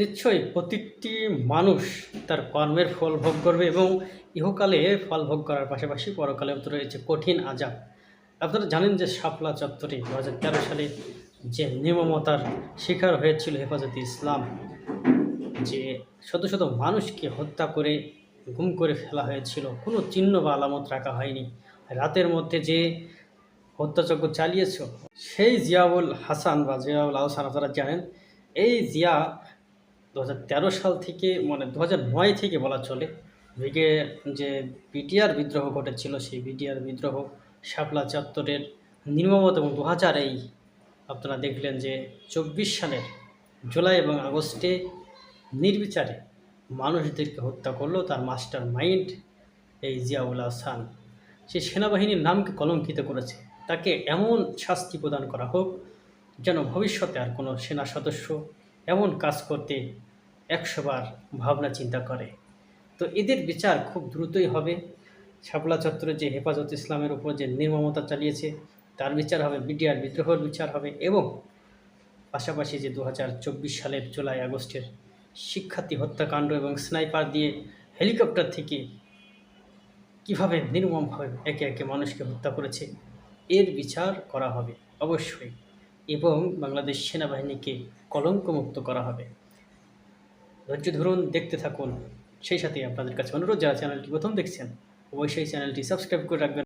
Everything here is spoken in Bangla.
নিশ্চয়ই প্রতিটি মানুষ তার কর্মের ফল ভোগ করবে এবং ইহকালে ফল ভোগ করার পাশাপাশি পরকালে রয়েছে কঠিন আজাব। আপনারা জানেন যে শাপলা চত্বরে দু হাজার তেরো সালে যে নির্মমতার শিকার হয়েছিল হেফাজতে ইসলাম, যে শত শত মানুষকে হত্যা করে গুম করে ফেলা হয়েছিল, কোনো চিহ্ন বা আলামত রাখা হয়নি। রাতের মধ্যে যে হত্যাযজ্ঞ চালিয়েছ, সেই জিয়াউল হাসান বা জিয়াউল আহসান, আপনারা জানেন, এই জিয়া দু সাল থেকে মানে দু নয় থেকে বলা চলে ব্রিগে যে বিটিআর বিদ্রোহ ঘটেছিল, সেই বিটিআর বিদ্রোহ শাপলা চত্বরের নির্মমত এবং দু হাজার এই আপনারা দেখলেন যে চব্বিশ সালের জুলাই এবং আগস্টে নির্বিচারে মানুষদেরকে হত্যা করল তার মাস্টার মাইন্ড এই জিয়াউল হাসান। সে সেনাবাহিনীর নামকে কলঙ্কিত করেছে। তাকে এমন শাস্তি প্রদান করা হোক যেন ভবিষ্যতে আর কোনো সেনা সদস্য এমন কাজ করতে একশোবার ভাবনা চিন্তা করে। তো এদের বিচার খুব দ্রুতই হবে। শাপলা চত্বরে যে হেফাজত ইসলামের উপর যে নির্মমতা চালিয়েছে, তার বিচার হবে, বিডিআর বিদ্রোহের বিচার হবে এবং পাশাপাশি যে দু হাজার চব্বিশ সালের জুলাই আগস্টের শিক্ষার্থী হত্যাকাণ্ড এবং স্নাইপার দিয়ে হেলিকপ্টার থেকে কীভাবে নির্মমভাবে একে একে মানুষকে হত্যা করেছে, এর বিচার করা হবে অবশ্যই এবং বাংলাদেশ সেনাবাহিনীকে কলঙ্কমুক্ত করা হবে। ধৈর্য ধরুন, দেখতে থাকুন। সেই সাথে আপনাদের কাছে অনুরোধ, যারা চ্যানেলটি প্রথম দেখছেন, অবশ্যই চ্যানেলটি সাবস্ক্রাইব করে রাখবেন।